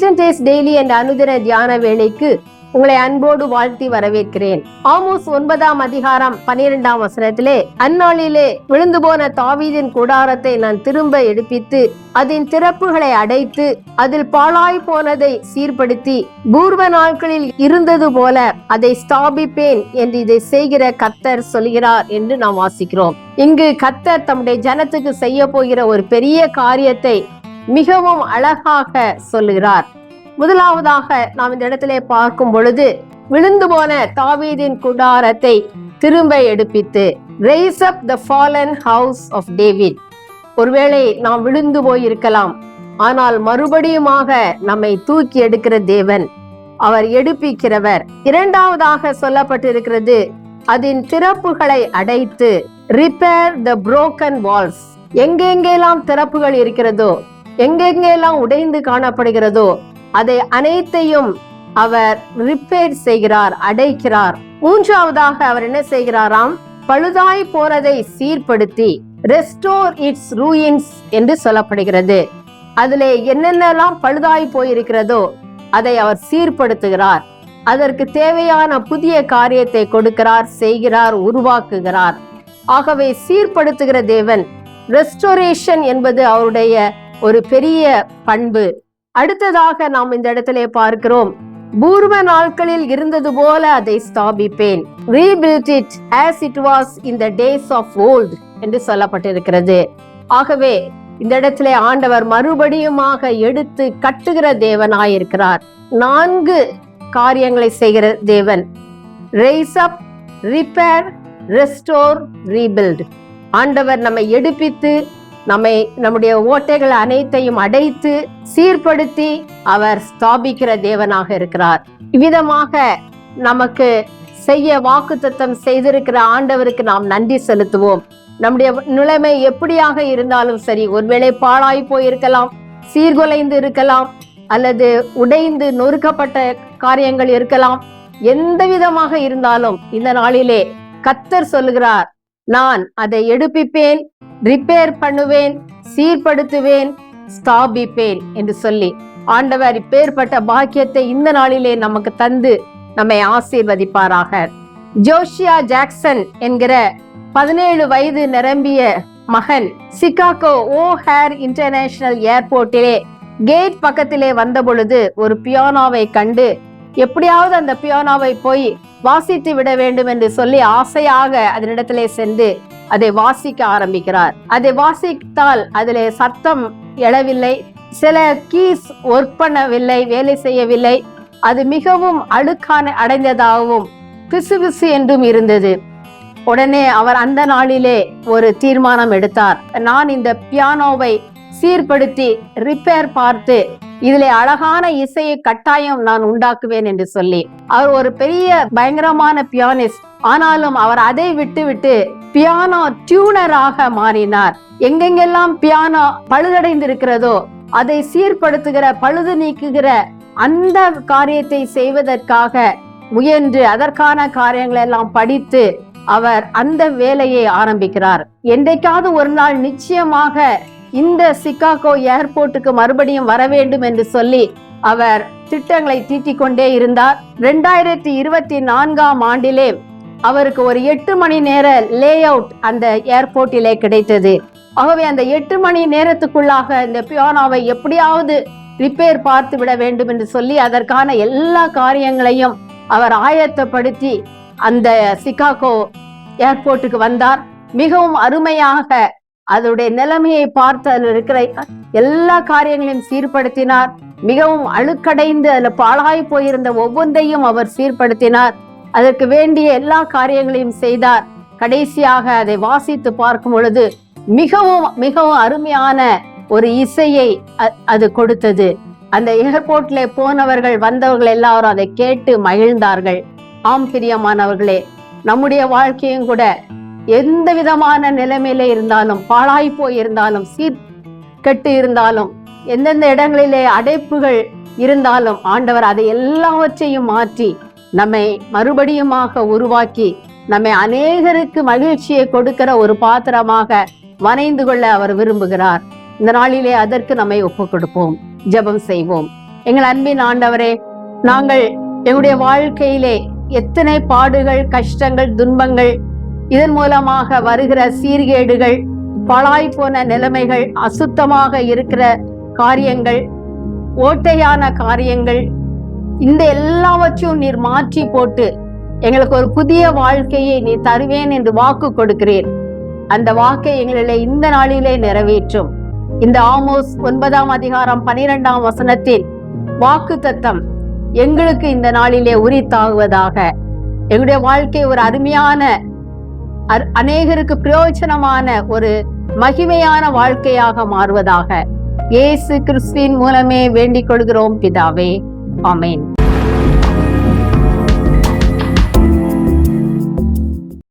Eaten days daily என்ற அனுதின தியான வேலைக்கு உங்களை அன்போடு வாழ்த்தி வரவேற்கிறேன். ஆமோஸ் ஒன்பதாம் அதிகாரம் பனிரெண்டாம் வசனத்திலே அந்நாளிலே விழுந்து போன தாவீதின் கூடாரத்தை நான் திரும்ப எடுப்பித்து அதன் திறப்புகளை அடைத்து அதில் பாழாய் போனதை சீர்படுத்தி பூர்வ நாட்களில் இருந்தது போல அதை ஸ்தாபிப்பேன் என்று இதை செய்கிற கத்தர் சொல்கிறார் என்று நாம் வாசிக்கிறோம். இங்கு கத்தர் தம்முடைய ஜனத்துக்கு செய்ய போகிற ஒரு பெரிய காரியத்தை மிகவும் அழகாக சொல்லுகிறார். முதலாவதாக நாம் இந்த இடத்திலே பார்க்கும் பொழுது விழுந்து போன தாவீதின் குடாரத்தை திரும்ப எடுப்பித்து raise up the fallen house of David ஒருவேளை நாம் விழுந்து போயிருக்கலாம். ஆனால் மறுபடியுமாக நம்மை தூக்கி எடுக்கிற தேவன் அவர் எடுப்பிக்கிறவர். இரண்டாவதாக சொல்லப்பட்டிருக்கிறது அதன் திறப்புகளை அடைத்து ரிப்பேர் த புரோக்கன் வால்ஸ் எங்கெங்கெல்லாம் திறப்புகள் இருக்கிறதோ எங்கெங்கெல்லாம் உடைந்து காணப்படுகிறதோ அதை அனைத்தையும் அவர் ரிப்பேர் செய்கிறார் அடைக்கிறார். மூன்றாவதாக அவர் என்ன செய்கிறாராம்? பழுதாய் போறதை சீர்படுத்தி ரெஸ்டோர் இட்ஸ் ரூயின்ஸ் என்று சொல்லப்படுகிறது. அதுல என்னென்னலாம் பழுதாய் போயிருக்கிறதோ அதை அவர் சீர்படுத்துகிறார். அதற்கு தேவையான புதிய காரியத்தை கொடுக்கிறார் செய்கிறார் உருவாக்குகிறார். ஆகவே சீர்படுத்துகிற தேவன் ரெஸ்டோரேஷன் என்பது அவருடைய ஒரு பெரிய பண்பு. அடுத்ததாக நாம் இந்த இடத்திலே பார்க்கிறோம். பூர்வ நாட்களில் இருந்தது போல அதை ஸ்தாபிப்பேன். Rebuild it as it was in the days of old என்று சொல்லப்பட்டிருக்கிறது. ஆகவே இந்த இடத்திலே ஆண்டவர் மறுபடியுமாக எடுத்து கட்டுகிற தேவனாயிருக்கிறார். நான்கு காரியங்களை செய்கிற தேவன். Rise up repair restore rebuild ஆண்டவர் நம்மை எடுப்பித்து நம்மை நம்முடைய ஓட்டைகள் அனைத்தையும் அடைத்து சீர்படுத்தி அவர் ஸ்தாபிக்கிற தேவனாக இருக்கிறார். இவ்விதமாக நமக்கு செய்ய வாக்குத்தத்தம் செய்திருக்கிற ஆண்டவருக்கு நாம் நன்றி செலுத்துவோம். நம்முடைய நிலைமை எப்படியாக இருந்தாலும் சரி ஒருவேளை பாழாய் போயிருக்கலாம் சீர்குலைந்து இருக்கலாம் அல்லது உடைந்து நொறுக்கப்பட்ட காரியங்கள் இருக்கலாம் எந்த விதமாக இருந்தாலும் இந்த நாளிலே கத்தர் சொல்லுகிறார் நான் அதை எடுப்பிப்பேன் ரிப்பேர் பண்ணுவேன் சீர்படுத்துவேன் ஸ்தாபிப்பேன் என்று சொல்லி ஆண்டவர் இப்பேற்பட்ட பாக்கியத்தை இந்த நாளிலே நமக்கு தந்து நம்மை ஆசீர்வதிப்பாராக. ஜோஷியா ஜாக்சன் என்கிற பதினேழு வயது நிரம்பிய மகன் சிகாகோ ஓ ஹேர் இன்டர்நேஷனல் ஏர்போர்ட்டிலே கேட் பக்கத்திலே வந்த பொழுது ஒரு பியானோவை கண்டு எப்படியாவது அந்த பியானோவை போய் வாசித்து விட வேண்டும் என்று சொல்லி ஆசையாக அதனிடத்திலே சென்று அதை வாசிக்க ஆரம்பிக்கிறார். அதை வாசித்தால் அதிலே சத்தம் எழவில்லை சில கீஸ் ஒர்க் பண்ணவில்லை வேலை செய்யவில்லை. அது மிகவும் அழுக்கான அடைந்ததாகவும் பிசு என்றும் இருந்தது. உடனே அவர் அந்த நாளிலே ஒரு தீர்மானம் எடுத்தார். நான் இந்த பியானோவை சீர்படுத்தி ரிப்பேர் பார்த்து இதுல அழகான இசையை கட்டாயம் நான் உண்டாக்குவேன் என்று சொல்லி அவர் ஒரு பெரிய பயங்கரமான பியானிஸ்ட் ஆனாலும் அவர் அதை விட்டு விட்டு பியானோ டியூனராக மாறினார். எங்கெங்கெல்லாம் பியானோ பழுதடைந்து இருக்கிறதோ அதை சீர்படுத்துகிற பழுது நீக்குகிற அந்த காரியத்தை செய்வதற்காக முயன்று அதற்கான காரியங்களை எல்லாம் படித்து அவர் அந்த வேலையை ஆரம்பிக்கிறார். என்றைக்காவது ஒரு நாள் நிச்சயமாக இந்த சிகாகோ ஏர்போர்ட்டுக்கு மறுபடியும் வர வேண்டும் என்று சொல்லி அவர் திட்டங்களை தீட்டிக் கொண்டே இருந்தார். ரெண்டாயிரத்தி இருபத்தி நான்காம் ஆண்டிலே அவருக்கு ஒரு எட்டு மணி நேர லே அவுட் அந்த ஏர்போர்ட்டிலே கிடைத்தது. ஆகவே அந்த எட்டு மணி நேரத்துக்குள்ளாக இந்த பியானோவை எப்படியாவது ரிப்பேர் பார்த்து விட வேண்டும் என்று சொல்லி அதற்கான எல்லா காரியங்களையும் அவர் ஆயத்தப்படுத்தி அந்த சிகாகோ ஏர்போர்ட்டுக்கு வந்தார். மிகவும் அருமையாக அதனுடைய நிலைமையை பார்த்து அதில் இருக்கிற எல்லா காரியங்களையும் சீர்படுத்தினார். மிகவும் அழுக்கடைந்து அதில் பாழாய் போயிருந்த ஒவ்வொன்றையும் அவர் சீர்படுத்தினார். அதற்கு வேண்டிய எல்லா காரியங்களையும் செய்தார். கடைசியாக அதை வாசித்து பார்க்கும் பொழுது மிகவும் மிகவும் அருமையான ஒரு இசையை அது கொடுத்தது. அந்த ஏர்போர்ட்ல போனவர்கள் வந்தவர்கள் எல்லாரும் அதை கேட்டு மகிழ்ந்தார்கள். ஆம் பிரியமானவர்களே நம்முடைய வாழ்க்கையும் கூட எந்த விதமான நிலைமையில இருந்தாலும் பாழாய் போய் இருந்தாலும் சீர் கெட்டு இருந்தாலும் எந்தெந்த இடங்களிலே அடைப்புகள் இருந்தாலும் ஆண்டவர் அதை எல்லாவற்றையும் மாற்றி நம்மை மறுபடியுமாக உருவாக்கி நம்மை அநேகருக்கு மகிழ்ச்சியை கொடுக்கிற ஒரு பாத்திரமாக வணைந்து கொள்ள அவர் விரும்புகிறார். இந்த நாளிலே அதற்கு நம்மை ஒப்பு கொடுப்போம். ஜெபம் செய்வோம். எங்கள் அன்பின் ஆண்டவரே நாங்கள் எங்களுடைய வாழ்க்கையிலே எத்தனை பாடுகள் கஷ்டங்கள் துன்பங்கள் இதன் மூலமாக வருகிற சீர்கேடுகள் பழாய் போன நிலைமைகள் அசுத்தமாக இருக்கிற காரியங்கள் ஓட்டையான காரியங்கள் இந்த எல்லாவற்றையும் நீர் மாற்றி போட்டு எங்களுக்கு ஒரு புதிய வாழ்க்கையை நீ தருவேன் என்று வாக்கு கொடுக்கிறேன் அந்த வாக்கை எங்களிலே இந்த நாளிலே நிறைவேற்றும். இந்த ஆமோஸ் ஒன்பதாம் அதிகாரம் பனிரெண்டாம் வசனத்தில் வாக்கு தத்தம் எங்களுக்கு இந்த நாளிலே உரித்தாகுவதாக. எங்களுடைய வாழ்க்கை ஒரு அருமையான அநேகருக்கு பிரயோஜனமான ஒரு மகிமையான வாழ்க்கையாக மாறுவதாக இயேசு கிறிஸ்துவின் மூலமே வேண்டிக் கொள்கிறோம் பிதாவே. அமேன்